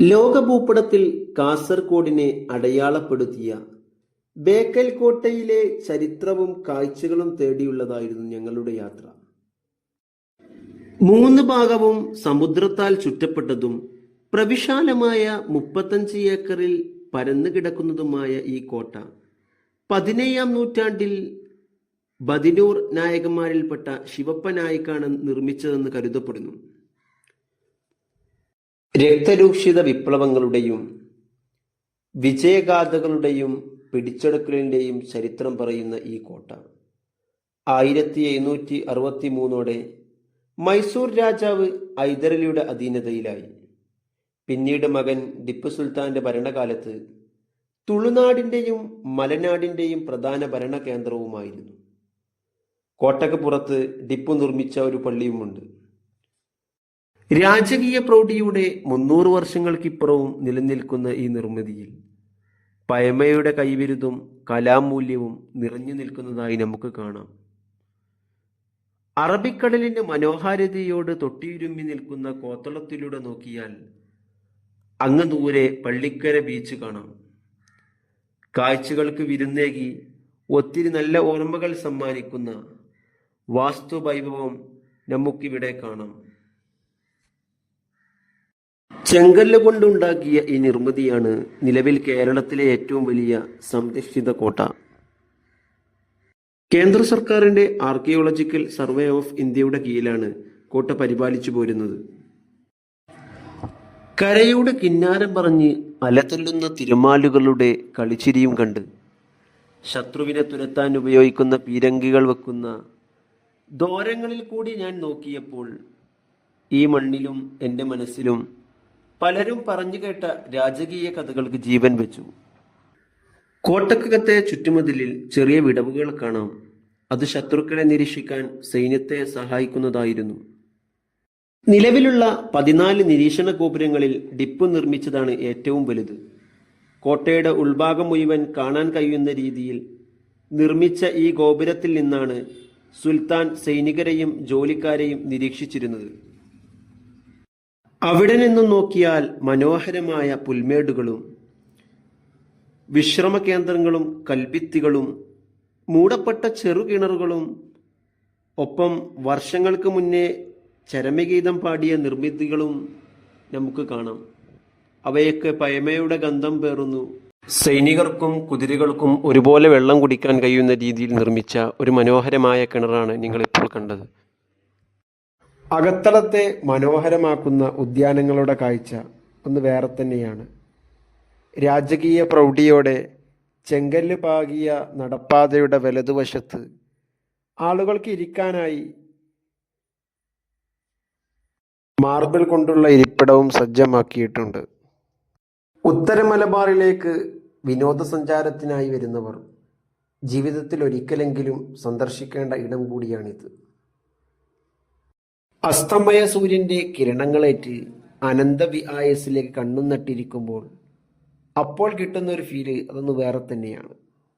ലോകഭൂപടത്തിൽ കാസർഗോഡിനെ അടയാളപ്പെടുത്തിയ ബേക്കൽ കോട്ടയിലെ ചരിത്രവും കാഴ്ചകളും തേടിയുള്ളതായിരുന്നു ഞങ്ങളുടെ യാത്ര. മൂന്ന് ഭാഗവും സമുദ്രത്താൽ ചുറ്റപ്പെട്ടതും പ്രവിശാലമായ മുപ്പത്തഞ്ച് ഏക്കറിൽ പരന്നു കിടക്കുന്നതുമായ ഈ കോട്ട പതിനേഴാം നൂറ്റാണ്ടിൽ ബദിനൂർ നായകന്മാരിൽപ്പെട്ട ശിവപ്പ നായിക്കാണ് നിർമ്മിച്ചതെന്ന് കരുതപ്പെടുന്നു. രക്തരൂക്ഷിത വിപ്ലവങ്ങളുടെയും വിജയഗാഥകളുടെയും പിടിച്ചെടുക്കലിന്റെയും ചരിത്രം പറയുന്ന ഈ കോട്ട. ആയിരത്തി എഴുന്നൂറ്റി അറുപത്തി മൂന്നോടെ മൈസൂർ രാജാവ് ഹൈദരലിയുടെ അധീനതയിലായി. പിന്നീട് മകൻ ടിപ്പു സുൽത്താന്റെ ഭരണകാലത്ത് തുളുനാടിന്റെയും മലനാടിന്റെയും പ്രധാന ഭരണ കേന്ദ്രവുമായിരുന്നു കോട്ടയ്ക്ക് പുറത്ത് ടിപ്പു നിർമ്മിച്ച ഒരു പള്ളിയുമുണ്ട്. രാജകീയ പ്രൗഢിയുടെ മുന്നൂറ് വർഷങ്ങൾക്കിപ്പുറവും നിലനിൽക്കുന്ന ഈ നിർമ്മിതിയിൽ പയമയുടെ കൈവിരുതും കലാമൂല്യവും നിറഞ്ഞു നിൽക്കുന്നതായി നമുക്ക് കാണാം. അറബിക്കടലിന്റെ മനോഹാരിതയോട് തൊട്ടിയുരുമ്പി നിൽക്കുന്ന കോത്തളത്തിലൂടെ നോക്കിയാൽ അങ്ങ് ദൂരെ പള്ളിക്കര ബീച്ച് കാണാം. കാഴ്ചകൾക്ക് വിരുന്നേകി ഒത്തിരി നല്ല ഓർമ്മകൾ സമ്മാനിക്കുന്ന വാസ്തുവൈഭവം നമുക്കിവിടെ കാണാം. ചെങ്കല്ല് കൊണ്ടുണ്ടാക്കിയ ഈ നിർമ്മിതിയാണ് നിലവിൽ കേരളത്തിലെ ഏറ്റവും വലിയ സംരക്ഷിത കോട്ട. കേന്ദ്ര സർക്കാരിന്റെ ആർക്കിയോളജിക്കൽ സർവേ ഓഫ് ഇന്ത്യയുടെ കീഴിലാണ് കോട്ട പരിപാലിച്ചു പോരുന്നത്. കരയുടെ കിന്നാരം പറഞ്ഞ് അലതല്ലുന്ന തിരുമാലുകളുടെ കളിച്ചിരിയും കണ്ട് ശത്രുവിനെ തുരത്താൻ ഉപയോഗിക്കുന്ന പീരങ്കികൾ വെക്കുന്ന ദോരങ്ങളിൽ കൂടി ഞാൻ നോക്കിയപ്പോൾ ഈ മണ്ണിലും എന്റെ മനസ്സിലും പലരും പറഞ്ഞു കേട്ട രാജകീയ കഥകൾക്ക് ജീവൻ വെച്ചു. കോട്ടക്കകത്തെ ചുറ്റുമതിലിൽ ചെറിയ വിടവുകൾ കാണാം. അത് ശത്രുക്കളെ നിരീക്ഷിക്കാൻ സൈന്യത്തെ സഹായിക്കുന്നതായിരുന്നു. നിലവിലുള്ള പതിനാല് നിരീക്ഷണ ഗോപുരങ്ങളിൽ ഡിപ്പ് നിർമ്മിച്ചതാണ് ഏറ്റവും വലുത്. കോട്ടയുടെ ഉൾഭാഗം മുഴുവൻ കാണാൻ കഴിയുന്ന രീതിയിൽ നിർമ്മിച്ച ഈ ഗോപുരത്തിൽ നിന്നാണ് സുൽത്താൻ സൈനികരെയും ജോലിക്കാരെയും നിരീക്ഷിച്ചിരുന്നത്. അവിടെ നിന്നും നോക്കിയാൽ മനോഹരമായ പുൽമേടുകളും വിശ്രമ കേന്ദ്രങ്ങളും കൽഭിത്തികളും മൂടപ്പെട്ട ചെറുകിണറുകളും ഒപ്പം വർഷങ്ങൾക്ക് മുന്നേ ചരമഗീതം പാടിയ നിർമ്മിതികളും നമുക്ക് കാണാം. അവയൊക്കെ പയമയുടെ ഗന്ധം പേറുന്നു. സൈനികർക്കും കുതിരകൾക്കും ഒരുപോലെ വെള്ളം കുടിക്കാൻ കഴിയുന്ന രീതിയിൽ നിർമ്മിച്ച ഒരു മനോഹരമായ കിണറാണ് നിങ്ങൾ ഇപ്പോൾ കണ്ടത്. അകത്തളത്തെ മനോഹരമാക്കുന്ന ഉദ്യാനങ്ങളുടെ കാഴ്ച ഒന്ന് വേറെ തന്നെയാണ്. രാജകീയ പ്രൗഢിയോടെ ചെങ്കല്ല് പാകിയ നടപ്പാതയുടെ വലതുവശത്ത് ആളുകൾക്ക് ഇരിക്കാനായി മാർബിൾ കൊണ്ടുള്ള ഇരിപ്പിടവും സജ്ജമാക്കിയിട്ടുണ്ട്. ഉത്തര മലബാറിലേക്ക് വിനോദസഞ്ചാരത്തിനായി വരുന്നവർ ജീവിതത്തിൽ ഒരിക്കലെങ്കിലും സന്ദർശിക്കേണ്ട ഇടം കൂടിയാണിത്. അസ്തമയ സൂര്യന്റെ കിരണങ്ങളേറ്റ് അനന്ത വിആയസിലേക്ക് കണ്ണും നട്ടിരിക്കുമ്പോൾ അപ്പോൾ കിട്ടുന്ന ഒരു ഫീൽ അതൊന്ന് വേറെ തന്നെയാണ്.